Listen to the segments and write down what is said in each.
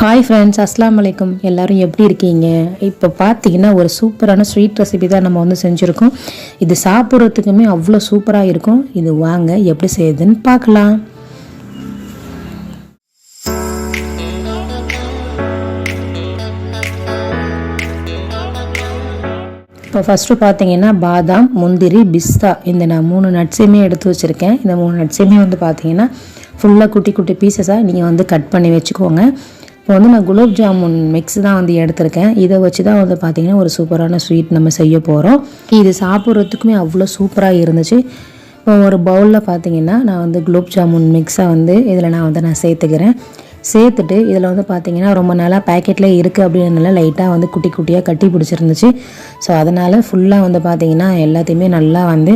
Hi friends அஸ்லாம் வலைக்கும் எல்லோரும் எப்படி இருக்கீங்க? இப்போ பார்த்தீங்கன்னா ஒரு சூப்பரான ஸ்வீட் ரெசிபி தான் நம்ம வந்து செஞ்சுருக்கோம். இது சாப்பிட்றதுக்குமே அவ்வளோ சூப்பராக இருக்கும். இது வாங்க எப்படி செய்யுதுன்னு பார்க்கலாம். இப்போ ஃபஸ்ட்டு பார்த்தீங்கன்னா பாதாம் முந்திரி பிஸ்தா. இந்த நான் மூணு நட்ஸையுமே எடுத்து வச்சுருக்கேன். இந்த மூணு நட்ஸையுமே வந்து பார்த்தீங்கன்னா ஃபுல்லாக குட்டி குட்டி பீசஸாக நீங்கள் வந்து கட் பண்ணி வச்சுக்கோங்க. இப்போ வந்து நான் குலோப் ஜாமுன் மிக்ஸ் தான் வந்து எடுத்திருக்கேன். இதை வச்சு தான் வந்து பார்த்திங்கன்னா ஒரு சூப்பரான ஸ்வீட் நம்ம செய்ய போகிறோம் இது சாப்பிட்றதுக்குமே அவ்வளோ சூப்பராக இருந்துச்சு. இப்போ ஒரு பவுலில் பார்த்தீங்கன்னா நான் வந்து குலோப் ஜாமுன் மிக்ஸை வந்து இதில் நான் வந்து நான் சேர்த்துக்கிறேன். சேர்த்துட்டு இதில் வந்து பார்த்தீங்கன்னா ரொம்ப நாளாக பேக்கெட்டில் இருக்குது அப்படின்றனால லைட்டாக வந்து குட்டி குட்டியாக கட்டி பிடிச்சிருந்துச்சு. ஸோ அதனால் ஃபுல்லாக வந்து பார்த்திங்கன்னா எல்லாத்தையுமே நல்லா வந்து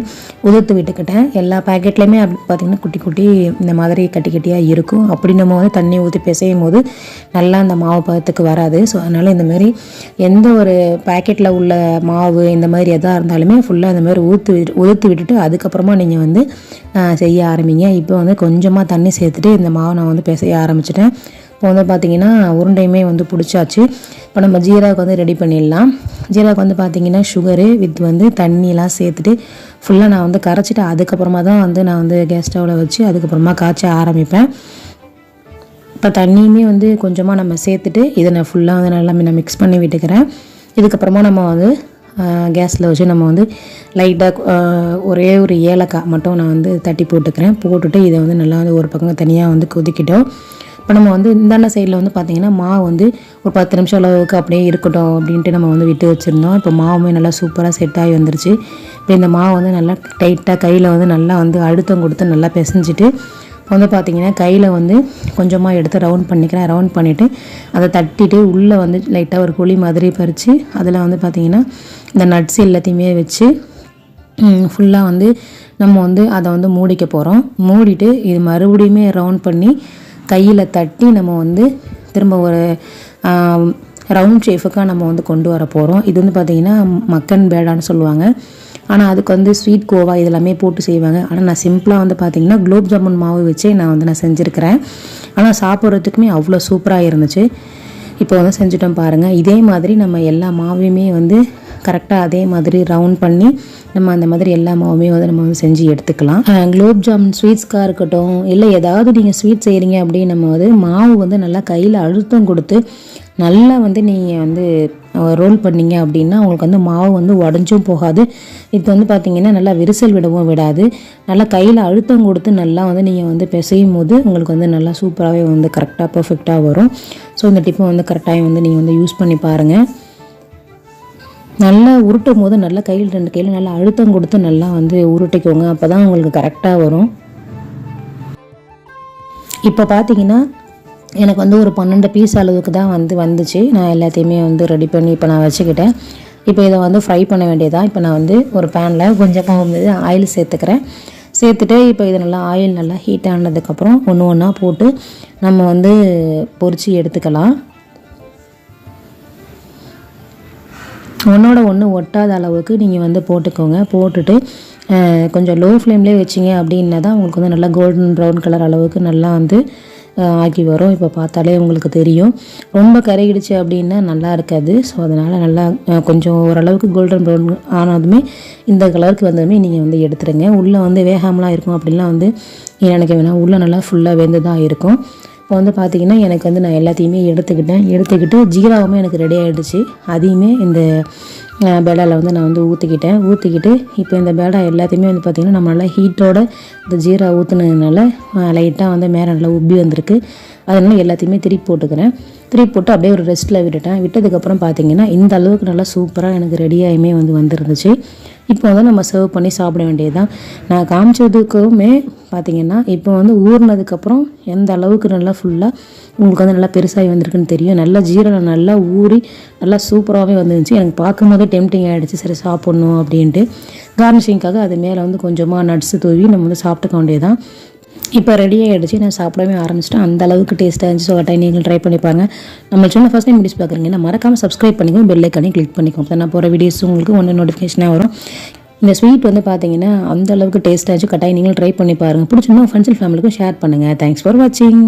உதிர்த்து விட்டுக்கிட்டேன். எல்லா பேக்கெட்லேயுமே அப்படி பார்த்திங்கன்னா குட்டி குட்டி இந்த மாதிரி கட்டி கட்டியாக இருக்கும். அப்படி நம்ம வந்து தண்ணி ஊற்றி பிசையும் போது நல்லா அந்த மாவு பதத்துக்கு வராது. ஸோ அதனால் இந்தமாரி எந்த ஒரு பேக்கெட்டில் உள்ள மாவு இந்த மாதிரி எதாக இருந்தாலுமே ஃபுல்லாக இந்த மாதிரி ஊற்று உதிர்த்து விட்டுட்டு அதுக்கப்புறமா நீங்கள் வந்து செய்ய ஆரம்பிங்க. இப்போ வந்து கொஞ்சமாக தண்ணி சேர்த்துட்டு இந்த மாவை நான் வந்து பிசைய ஆரம்பிச்சிட்டேன். இப்போ வந்து பார்த்திங்கன்னா உருண்டையுமே வந்து பிடிச்சாச்சு. இப்போ நம்ம ஜீராவுக்கு வந்து ரெடி பண்ணிடலாம். ஜீராவுக்கு வந்து பார்த்திங்கன்னா சுகரு வித் வந்து தண்ணியெலாம் சேர்த்துட்டு ஃபுல்லாக நான் வந்து கரைச்சிட்டு அதுக்கப்புறமா தான் வந்து நான் வந்து கேஸ் ஸ்டவ்வில் வச்சு அதுக்கப்புறமா காய்ச்ச ஆரம்பிப்பேன். இப்போ தண்ணியுமே வந்து கொஞ்சமாக நம்ம சேர்த்துட்டு இதை நான் ஃபுல்லாக வந்து நல்லா நான் மிக்ஸ் பண்ணி விட்டுக்கிறேன். இதுக்கப்புறமா நம்ம வந்து கேஸில் வச்சு நம்ம வந்து லைட்டாக ஒரே ஒரு ஏலக்காய் மட்டும் நான் வந்து தட்டி போட்டுக்கிறேன். போட்டுட்டு இதை வந்து நல்லா வந்து ஒரு பக்கம் தனியாக வந்து கொதிக்கிட்டோம். இப்போ நம்ம வந்து இந்தாண்ட சைடில் வந்து பார்த்திங்கன்னா மாவு வந்து ஒரு பத்து நிமிஷம் அளவுக்கு அப்படியே இருக்கட்டும் அப்படின்ட்டு நம்ம வந்து விட்டு வச்சுருந்தோம். இப்போ மாவுமே நல்லா சூப்பராக செட் ஆகி வந்துருச்சு. இப்போ இந்த மாவு வந்து நல்லா டைட்டாக கையில் வந்து நல்லா வந்து அழுத்தம் கொடுத்து நல்லா பிசைஞ்சிட்டு இப்போ வந்து பார்த்திங்கன்னா கையில் வந்து கொஞ்சமாக எடுத்து ரவுண்ட் பண்ணிக்கிறேன். ரவுண்ட் பண்ணிவிட்டு அதை தட்டிட்டு உள்ளே வந்து லைட்டாக ஒரு குழி மாதிரி பறித்து அதில் வந்து பார்த்திங்கன்னா இந்த நட்ஸ் எல்லாத்தையுமே வச்சு ஃபுல்லாக வந்து நம்ம வந்து அதை வந்து மூடிக்க போகிறோம் மூடிட்டு இது மறுபடியுமே ரவுண்ட் பண்ணி கையில் தட்டி நம்ம வந்து திரும்ப ஒரு ரவுண்ட் ஷேஃபுக்காக நம்ம வந்து கொண்டு வர போகிறோம் இது வந்து பார்த்திங்கன்னா மக்கன் பேடான்னு சொல்லுவாங்க. ஆனால் அதுக்கு வந்து ஸ்வீட் கோவா இதெல்லாமே போட்டு செய்வாங்க. ஆனால் நான் சிம்பிளாக வந்து பார்த்திங்கன்னா குலோப் ஜாமுன் மாவு வச்சே நான் வந்து நான் செஞ்சுருக்கிறேன். ஆனால் சாப்பிட்றதுக்குமே அவ்வளோ சூப்பராக இருந்துச்சு. இப்போ வந்து செஞ்சுட்டோம் பாருங்கள் இதே மாதிரி நம்ம எல்லா மாவையுமே வந்து கரெக்டாக அதே மாதிரி ரவுண்ட் பண்ணி நம்ம அந்த மாதிரி எல்லா மாவுமே வந்து நம்ம வந்து செஞ்சு எடுத்துக்கலாம். குலோப் ஜாமுன் ஸ்வீட்ஸ்க்காக இருக்கட்டும் இல்லை ஏதாவது நீங்கள் ஸ்வீட் செய்கிறீங்க அப்படின்னு நம்ம வந்து மாவு வந்து நல்லா கையில் அழுத்தம் கொடுத்து நல்லா வந்து நீங்கள் வந்து ரோல் பண்ணிங்க அப்படின்னா உங்களுக்கு வந்து மாவு வந்து உடஞ்சும் போகாது. இப்போ வந்து பார்த்திங்கன்னா நல்லா விரிசல் விடவும் விடாது. நல்லா கையில் அழுத்தம் கொடுத்து நல்லா வந்து நீங்கள் வந்து பிசையும் போது உங்களுக்கு வந்து நல்லா சூப்பராகவே வந்து கரெக்டாக பர்ஃபெக்டாக வரும். ஸோ இந்த டிப்பை வந்து கரெக்டாக வந்து நீங்கள் வந்து யூஸ் பண்ணி பாருங்கள் நல்லா உருட்டும் போது நல்லா கையில் ரெண்டு கையில் நல்லா அழுத்தம் கொடுத்து நல்லா வந்து உருட்டிக்கோங்க. அப்போ தான் உங்களுக்கு கரெக்டாக வரும். இப்போ பார்த்தீங்கன்னா எனக்கு வந்து ஒரு பன்னெண்டு பீஸ் அளவுக்கு தான் வந்து வந்துச்சு. நான் எல்லாத்தையுமே வந்து ரெடி பண்ணி இப்போ நான் வச்சுக்கிட்டேன். இப்போ இதை வந்து ஃப்ரை பண்ண வேண்டியதான் இப்போ நான் வந்து ஒரு பேனில் கொஞ்சமாக வந்து ஆயில் சேர்த்துக்கிறேன். சேர்த்துட்டு இப்போ இது நல்லா ஆயில் நல்லா ஹீட் ஆனதுக்கப்புறம் ஒன்று ஒன்றா போட்டு நம்ம வந்து பொறிச்சு எடுத்துக்கலாம். ஒன்றோட ஒன்று ஒட்டாத அளவுக்கு நீங்கள் வந்து போட்டுக்கோங்க. போட்டுட்டு கொஞ்சம் லோ ஃப்ளேம்லேயே வச்சிங்க அப்படின்னா தான் உங்களுக்கு வந்து நல்லா கோல்டன் ப்ரௌன் கலர் அளவுக்கு நல்லா வந்து ஆக்கி வரும். இப்போ பார்த்தாலே உங்களுக்கு தெரியும். ரொம்ப கரையிடுச்சு அப்படின்னா நல்லா இருக்காது. ஸோ அதனால் நல்லா கொஞ்சம் ஓரளவுக்கு கோல்டன் ப்ரௌன் ஆனதுமே இந்த கலருக்கு வந்ததுமே நீங்கள் வந்து எடுத்துருங்க. உள்ளே வந்து வேகாமலாம் இருக்கும் அப்படின்லாம் வந்து நினைக்க வேணாம். உள்ளே நல்லா ஃபுல்லாக வெந்து தான் இருக்கும். இப்போ வந்து பார்த்திங்கன்னா எனக்கு வந்து நான் எல்லாத்தையுமே எடுத்துக்கிட்டேன். எடுத்துக்கிட்டு ஜீராவும் எனக்கு ரெடி ஆகிடுச்சு அதையுமே இந்த பேடாவில் வந்து நான் வந்து ஊற்றிக்கிட்டேன் ஊற்றிக்கிட்டு இப்போ இந்த பேடா எல்லாத்தையுமே வந்து பார்த்திங்கன்னா நம்ம நல்லா ஹீட்டோட இந்த ஜீரா ஊற்றுனதுனால லைட்டாக வந்து மேலே நல்லா உப்பி வந்திருக்கு. அதனால் எல்லாத்தையுமே திருப்பி போட்டுக்கிறேன். திருப்பி போட்டு அப்படியே ஒரு ரெஸ்ட்டில் விட்டுட்டேன். விட்டதுக்கப்புறம் பார்த்தீங்கன்னா இந்த அளவுக்கு நல்லா சூப்பராக எனக்கு ரெடியாகுமே வந்து வந்துருந்துச்சு. இப்போ வந்து நம்ம சர்வ் பண்ணி சாப்பிட வேண்டியது தான் நான் காமிச்சதுக்குமே பார்த்தீங்கன்னா இப்போ வந்து ஊறினதுக்கப்புறம் எந்த அளவுக்கு நல்லா ஃபுல்லாக உங்களுக்கு வந்து நல்லா பெருசாகி வந்திருக்குன்னு தெரியும். நல்லா ஜீரணம் நல்லா ஊறி நல்லா சூப்பராகவே வந்துருந்துச்சு. எனக்கு பார்க்கும்போதே டெம்டிங் ஆகிடுச்சு சரி சாப்பிட்ணும் அப்படின்ட்டு. கார்னிஷிங்காக அது மேலே வந்து கொஞ்சமாக நட்ஸு தூவி நம்ம வந்து சாப்பிட்டுக்க வேண்டியதான் இப்போ ரெடி ஆகிடுச்சு நான் சாப்பிடவே ஆரம்பிச்சிட்டேன். அந்த அளவுக்கு டேஸ்ட்டாக இருந்துச்சு. ஸோ டைம் நீங்கள் ட்ரை பண்ணி பாருங்க. நம்ம சின்ன ஃபஸ்ட் டைம் முடிச்சு பார்க்குறீங்கன்னா மறக்காமல் சப்ஸ்கிரைப் பண்ணிக்கோ பெல் ஐக்கானே கிளிக் பண்ணிக்கோ அப்போ நான் போகிற வீடியோஸ் உங்களுக்கு ஒன்று நோட்டிஃபிகேஷனாக வரும். இந்த ஸ்வீட் வந்து பார்த்தீங்கன்னா அந்த அளவுக்கு டேஸ்ட்டாக இருந்துச்சு கட்டாயம் நீங்கள் ட்ரை பண்ணி பாருங்கள் பிடிச்சிருந்தோம் ஃப்ரெண்ட்ஸ் அண்ட் ஃபேமிலிக்கும் ஷேர் பண்ணுங்கள் தேங்க்ஸ் ஃபார் வாட்சிங்